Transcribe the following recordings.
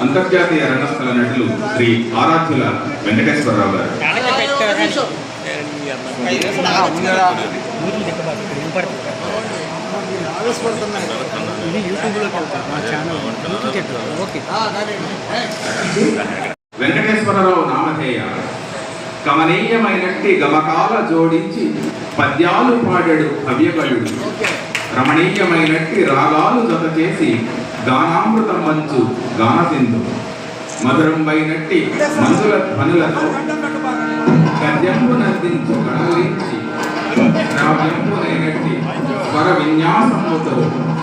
అంతర్జాతీయ రంగస్థల నటులు శ్రీ ఆరాధ్యుల వెంకటేశ్వరరావు గారు. వెంకటేశ్వరరావు నామధేయ. కమనీయమైనట్టి గమకాల జోడించి పద్యాలు పాడాడు భవ్యకళుడు రమణీయమైనట్టి రాగాలు జత చేసి గానామృతం మంచు గానసింధు మధురంబైనట్టి మందుల ధ్వనులతో గద్యంపు నందించు గణలించి శ్రావ్యంబునైనట్టి స్వర విన్యాసముతో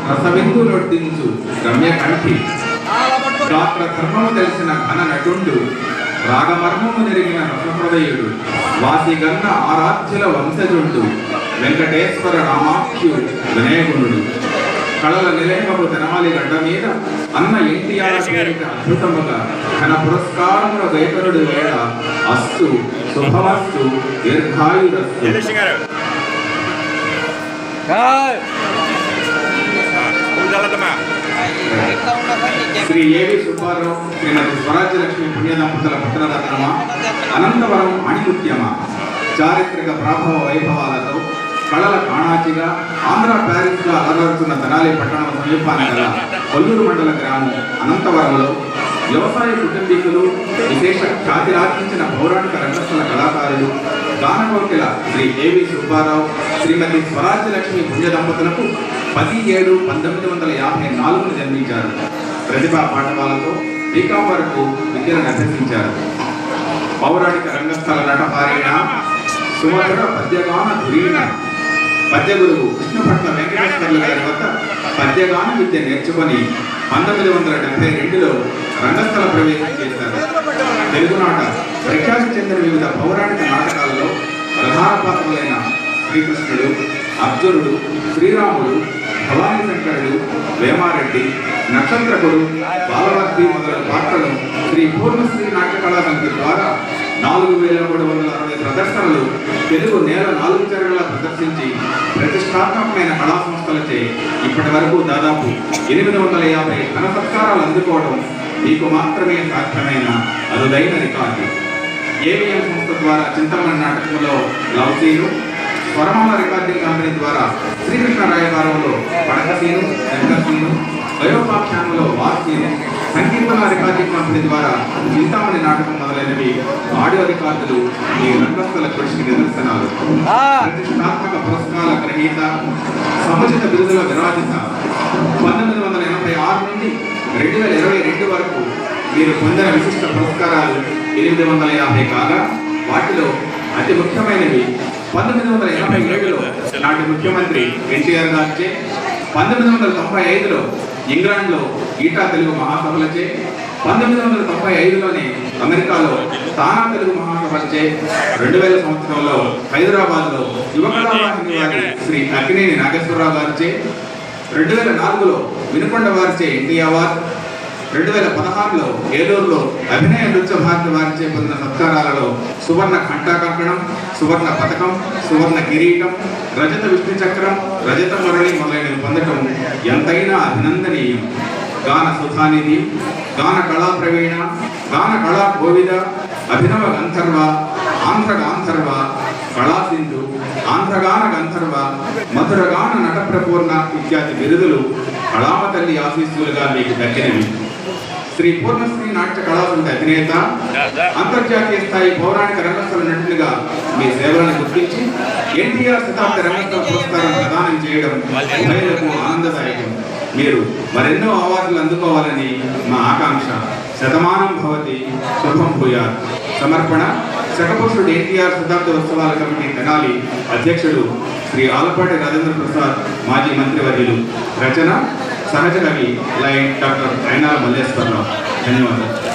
రసవిందులొడ్డించు రమ్యకంఠి గాత్ర ధర్మము తెలిసిన ఘన నటుండు రాగమర్మము నెరిగిన రసహృదయుడు వాసిగన్న ఆరాధ్యుల వంశజుండు వెంకటేశ్వర రామాఖ్యు వినయగుణుడు. కళల నిలయమపు తెనాలి గడ్డ మీద అన్న ఎన్టీఆర్ అద్భుతముగా ఘన పురస్కారముల గైకరుడు వేళ అస్తు శుభమస్తు దీర్ఘాయురస్తు శ్రీ ఏవి సుబ్బారావు శ్రీమతి స్వరాజ్య లక్ష్మి పుణ్య దంపతుల పుత్రరత్నమ? అనంతవరం అణిముత్యమ చారిత్రక ప్రాభవ వైభవాలతో కళల కాణాచిగా ఆంధ్ర ప్యారిస్గా అలవరుతున్న తెనాలి పట్టణం సమీపాన గల కొల్లూరు మండల గ్రామం అనంతవరంలో వ్యవసాయ కుటుంబీకులు విశేష ఖ్యాతిరార్జించిన పౌరాణిక రంగస్థల కళాకారులు గానకోకిల శ్రీ ఏవి సుబ్బారావు శ్రీమతి స్వరాజ్యలక్ష్మి పుణ్య దంపతులకు పది ఏడు పంతొమ్మిది వందల యాభై నాలుగును జన్మించారు. ప్రతిభా పాఠవాలతో టీకా వరకు విద్యను అభ్యసించారు. పౌరాణిక రంగస్థల నటపారైన సుమధుర పద్యగాన ధురీణ పద్య గురువు కృష్ణభట్ల వెంకటేశ్వర్లు గారి వద్ద పద్యగాన విద్య నేర్చుకొని పంతొమ్మిది వందల డెబ్బై రెండులో రంగస్థల ప్రవేశం చేశారు. తెలుగునాట ప్రఖ్యాతి చెందిన వివిధ పౌరాణిక నాటకాలలో ప్రధాన పాత్రలైన శ్రీకృష్ణుడు అర్జునుడు శ్రీరాముడు భవానీ శంకరుడు వేమారెడ్డి నక్షత్రకుడు బాలవర్తి మొదలైన పాత్రలు శ్రీ పూర్ణశ్రీ నాట్య కళా సమితి ద్వారా నాలుగు వేల మూడు వందల అరవై ప్రదర్శనలు తెలుగు నేల నాలుగు చరణాల ప్రదర్శించి ప్రతిష్టాత్మకమైన కళా సంస్థలచే ఇప్పటి వరకు దాదాపు ఎనిమిది వందల యాభై ఘన సత్కారాలు అందుకోవడం మీకు మాత్రమే సాధ్యమైన అరుదైన రికార్డు. ఏవిఎం సంస్థ ద్వారా చింతమణి నాటకంలో లవ్ స్వరమాల రికార్డింగ్ కంపెనీ ద్వారా శ్రీకృష్ణ రాయబారంలో పడకసీను శంకర్సీను వయోపాఖ్యానంలో వార్సీను సంకీర్తన రికార్డింగ్ కంపెనీ ద్వారా చింతామణి నాటకం మొదలైనవి ఆడియో రికార్డులు ఈ రంగస్థల కృషికి నిదర్శనాలు. ప్రతిష్టాత్మక పురస్కార గ్రహీత సముచిత బిరుదుల విరాజిత. పంతొమ్మిది వందల ఎనభై ఆరు నుండి రెండు వేల ఇరవై రెండు వరకు మీరు పొందిన విశిష్ట పురస్కారాలు ఎనిమిది వందల యాభై కాగా వాటిలో అతి ముఖ్యమైనవి పంతొమ్మిది వందల ఎనభై ఏడులో నాటి ముఖ్యమంత్రి ఎన్టీఆర్ గారిచే పంతొమ్మిది వందల తొంభై ఐదులో ఇంగ్లాండ్లో ఈటా తెలుగు మహాసభలచే పంతొమ్మిది వందల తొంభై ఐదులోనే అమెరికాలో తానా తెలుగు మహాసభలచే రెండు వేల సంవత్సరంలో హైదరాబాద్లో యువకళావాహిని వారి శ్రీ అక్కినేని నాగేశ్వరరావు గారిచే రెండు వేల నాలుగులో వినుకొండ వారిచే ఎన్టీ అవార్డ్ రెండు వేల పదహారులో ఏలూరులో అభినయ నృత్య భారతి వారిచే పొందిన సత్కారాలలో సువర్ణ ఘంటా సువర్ణ పథకం సువర్ణ కిరీటం రజత విష్ణు చక్రం రజత మురళి మొదలైనవి పొందటం ఎంతైనా అభినందనీయం. గాన సుధానిధి గాన కళా ప్రవీణ గాన కళా గోవిద అభినవ గంధర్వ ఆంధ్ర గాంధర్వ కళా సింధు ఆంధ్రగాన గంధర్వ మధురగాన నట ప్రపూర్ణ ఇత్యాది బిరుదులు కళామ తల్లి ఆశీస్సులుగా మీకు దక్కినవి. శ్రీ పూర్ణశ్రీ నాట్య కళాసమితి అధినేత అంతర్జాతీయ స్థాయి పౌరాణిక రంగస్థల నటులుగా మీ సేవలను గుర్తించి ఎన్టీఆర్ శతాబ్ది రంగస్థల పురస్కారం ప్రదానం చేయడం ఉభయులకు ఆనందదాయకం. మీరు మరెన్నో అవార్డులు అందుకోవాలని మా ఆకాంక్ష. శతమానం భవతి. శుభం భూయాత్. సమర్పణ. శకపురుషుడు ఎన్టీఆర్ శతాబ్ది ఉత్సవాల కమిటీ తెనాలి అధ్యక్షుడు శ్రీ ఆలపాటి రాజేంద్ర ప్రసాద్ మాజీ మంత్రివర్యులు. రచన సహజ కవి లైన్ డాక్టర్ అయినాల మల్లేశ్వరరావు. ధన్యవాదాలు.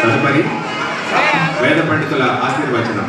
తదుపరి వేద పండితుల ఆశీర్వచనం.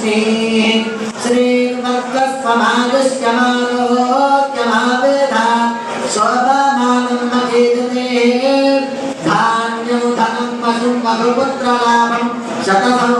दानलक्ष्मीः श्रीवर्गस्वमादिश्यमारोग्यमावेधा शोभमानं महीदते धान्यं धनं पशुं मधुपुत्रलाभं शतसंवत्सरं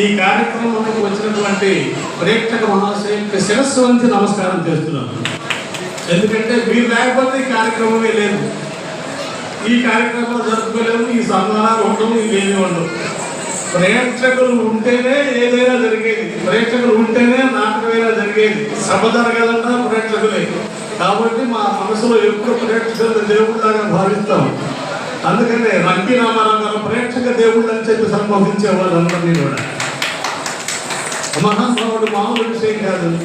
ఈ కార్యక్రమంలోకి వచ్చినటువంటి ప్రేక్షక మహాశయులకు శిరస్సు వంచి నమస్కారం చేస్తున్నాను ఎందుకంటే మీరు లేకపోతే ఈ కార్యక్రమమే లేదు. ఈ కార్యక్రమాలు జరుపుకోలేము ఈ సన్మానాలు ఉండవు ఇవేమీ ఉండవు. ప్రేక్షకులు ఉంటేనే ఏదైనా జరిగేది. ప్రేక్షకులు ఉంటేనే నాటకమైనా జరిగేది. సభ జరగాలన్నా ప్రేక్షకులే కాబట్టి మా మనసులో ఎప్పుడు ప్రేక్షకులు దేవుడిలాగా భావిస్తాం. అందుకనే రంగి రామారావు గారు ప్రేక్షక దేవుళ్ళు అని చెప్పి సంబోధించే వాళ్ళందరినీ కూడా. మహానుభావుడు మామూలు విషయం కాదు.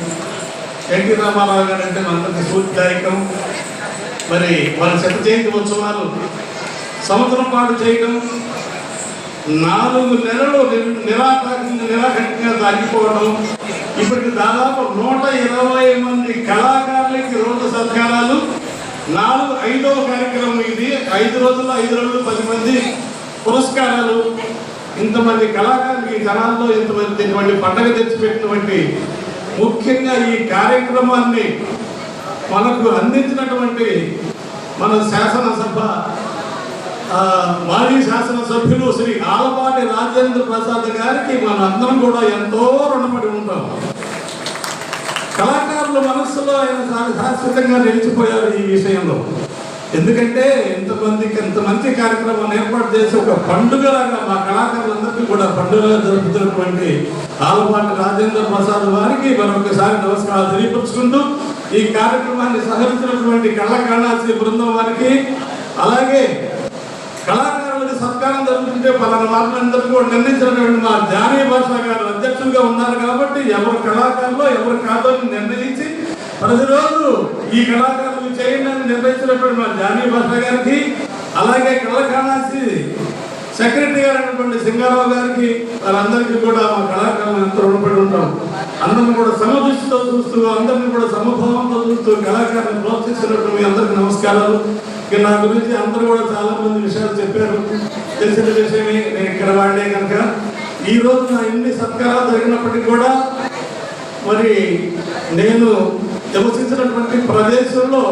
ఎన్టీ రామారావు గారు అంటే మనందరికి స్ఫూర్తిదాయకం మరి వాళ్ళ శత జయంతి ఉత్సవాలు సంవత్సరం పాటు చేయడం నాలుగు నెలలు ని- నిరాటకంగా తగ్గిపోవడం ఇప్పటికి దాదాపు నూట ఇరవై మంది కళాకారులకి రోజు సత్కారాలు. నాలుగు ఐదవ కార్యక్రమం ఇది. ఐదు రోజుల్లో ఐదు రోజులు పది మంది పురస్కారాలు. ఇంతమంది కళాకారులు ఈ జనాల్లో ఇంతమంది పండగ తెచ్చిపెట్టినటువంటి ముఖ్యంగా ఈ కార్యక్రమాన్ని మనకు అందించినటువంటి మన శాసనసభ మాజీ శాసనసభ్యులు శ్రీ ఆలపాటి రాజేంద్ర ప్రసాద్ గారికి మన అందరం కూడా ఎంతో రుణపడి ఉంటాం. కళాకారుల మనస్సులో ఆయన శాశ్వతంగా నిలిచిపోయారు ఈ విషయంలో. ఎందుకంటే ఎంతమందికి ఎంత మంచి కార్యక్రమాన్ని ఏర్పాటు చేసి ఒక పండుగలాగా మా కళాకారులందరికీ కూడా పండుగగా జరుపుతున్నటువంటి ఆలపాటి రాజేంద్ర ప్రసాద్ వారికి మరొకసారి నమస్కారాలు తెలియపరుచుకుంటూ ఈ కార్యక్రమాన్ని సహకరించినటువంటి కళాకారాశ్రీ బృందం వారికి అలాగే కళాకారులకు సత్కారం జరుగుతుంటే పలానా వారినందరూ కూడా నిర్ణయించినటువంటి మా జానీ భాష గారు అధ్యక్షులుగా ఉన్నారు కాబట్టి ఎవరు కళాకారులు ఎవరు కాదో అని నిర్ణయించి ప్రతిరోజు ఈ కళాకారులు చేయండి అని నిర్ణయించినటువంటి మా జానీ భాష గారికి అలాగే కళాకారాసి సెక్రటరీ గారు అయినటువంటి సింగారావు గారికి వాళ్ళందరికీ కూడా మా కళాకారులు ఎంతో రుణపడి ఉంటాం. అందరిని కూడా సమదృష్టితో చూస్తూ అందరిని కూడా సమభావంతో చూస్తూ కళాకారులను ప్రోత్సహిస్తున్నట్టు మీ అందరికీ నమస్కారాలు. ఇక నా గురించి అందరూ కూడా చాలా మంది విషయాలు చెప్పారు. తెలిసిన విషయమే నేను ఇక్కడ వాడే కనుక. ఈ రోజు నా ఇన్ని సత్కారాలు జరిగినప్పటికీ కూడా మరి నేను నివసించినటువంటి ప్రదేశంలో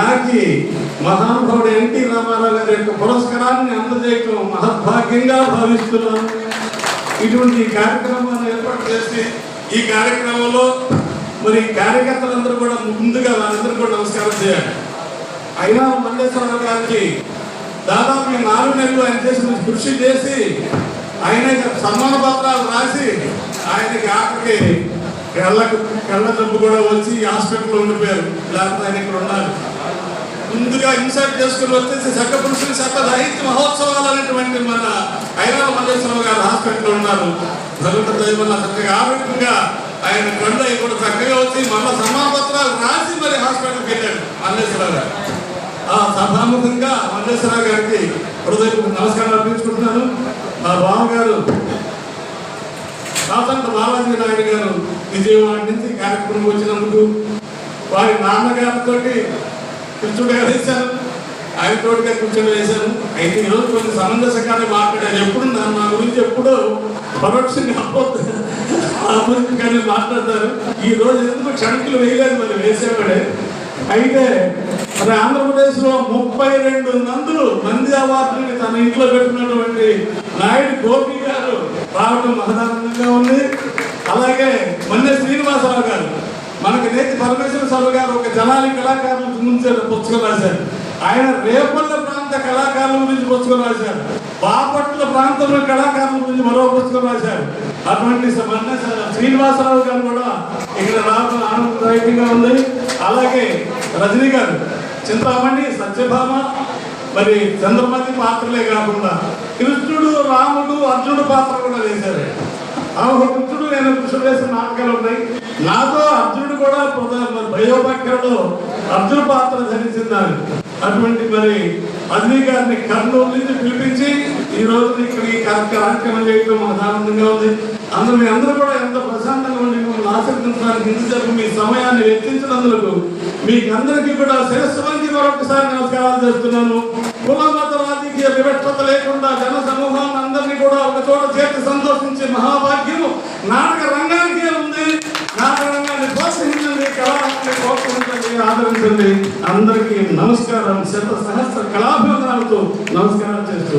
నాకు మహానుభావుడు ఎన్టీ రామారావు గారి యొక్క పురస్కారాన్ని అందజేయటం మహద్భాగ్యంగా భావిస్తున్నాను. ఇటువంటి కార్యక్రమాన్ని ఏర్పాటు చేసి ఈ కార్యక్రమంలో మరి కార్యకర్తలందరూ కూడా ముందుగా వారందరూ కూడా నమస్కారం చేయాలి. అయినా మల్లేశ్వరరావు గారికి దాదాపు నాలుగు నెలలు ఆయన చేసిన కృషి చేసి ఆయన సన్మాన పత్రాలు రాసి ఆయనకి ఆఖరికి కళ్ళకు కళ్ళ జబ్బు కూడా వచ్చి హాస్పిటల్లో ఉండిపోయారు. లేకపోతే ఆయన ఇక్కడ ఉన్నారు ముందుగా ఇన్సర్ట్ చేసుకుని వచ్చేసి సక్క పురుషుని సక్క సాహిత్య మహోత్సవాలు అనేటువంటి మన ఐరాల మల్లేశ్వరరావు గారు హాస్పిటల్లో ఉన్నారు. భగవంతుడి దయ చక్కగా ఆరోగ్యంగా ఆయన కళ్ళు అవి కూడా చక్కగా వచ్చి మళ్ళా సమాపత్రాలు రాసి మరి హాస్పిటల్కి వెళ్ళాడు మల్లేశ్వరరావు గారు. ఆ సభాముఖంగా మల్లేశ్వరరావు గారికి హృదయపూర్వక నమస్కారం అర్పించుకుంటున్నాను. మా బావగారు కాసంత బాలాజీ నాయుడు గారు విజయవాడ నుంచి కార్యక్రమం వచ్చినందుకు వారి నాన్నగారితో కృష్ణుడు గారు వేశాను ఆయన తోడుగా కూర్చొని వేశాను అయితే ఈరోజు కొంచెం సమంజసంగానే మాట్లాడారు. ఎప్పుడు నా గురించి ఎప్పుడూ పరోక్షంగా అబద్ధ- అబద్ధంగానే మాట్లాడతారు. ఈ రోజు ఎందుకు క్షణికులు వేయలేదు మరి వేసేవాడే? అయితే మరి ఆంధ్రప్రదేశ్లో ముప్పై రెండు నందులు నంది అవార్డుని తన ఇంట్లో పెట్టినటువంటి నాయుడు గోపి గారు రావడం మహదానందంగా ఉంది. అలాగే మొన్నే శ్రీనివాసరావు గారు మనకి నేతి పరమేశ్వర స్వామి గారు ఒక జనాలి కళాకారుల గురించి పుస్తకం రాశారు. ఆయన రేపల్ల ప్రాంత కళాకారుల గురించి పుస్తకం రాశారు. బాపట్ల ప్రాంతంలో కళాకారుల గురించి మరో పుస్తకం రాశారు. అటువంటి మొన్న శ్రీనివాసరావు గారు కూడా ఇక్కడ రావడం ఆనందదాయకంగా ఉంది. అలాగే రజనీ గారు చింతామణి సత్యభామ మరి చంద్రమతి పాత్రలే కాకుండా కృష్ణుడు రాముడు అర్జునుడు పాత్ర కూడా వేశారు ఆ కృష్ణుడు నేను కృష్ణుడు వేసిన నాటకాలు ఉన్నాయి. నాతో అర్జునుడు కూడా భయోపక్కరలో అర్జున పాత్ర ధరించినారు అటువంటి మరి అగ్ని గారిని కర్నూలు నుంచి పిలిపించి ఈ రోజు ఇక్కడ ఈ కార్యక్రమం చేయడం మాకు ఆనందంగా ఉంది. అందరూ మీ అందరూ కూడా ఎంత ప్రశాంతంగా ఉండి మిమ్మల్ని ఆశీర్వదించడానికి ఇంతసేపు మీ సమయాన్ని వెచ్చించినందుకు మీకు అందరికీ కూడా శిరస్సు మంచి మరొకసారి నమస్కారాలు చేస్తున్నాను. కుల మత రాజకీయ వివక్షత కూడా చేతి సంతోషించే మహాభాగ్యము నాటక రంగానికే ఉంది. నాటక రంగాన్ని ప్రోత్సహించండి. కళారంగాన్ని ప్రోత్సహించండి. ఆదరించండి. అందరికీ నమస్కారం. శత సహస్ర కళాభివందనాలతో నమస్కారం చేస్తూ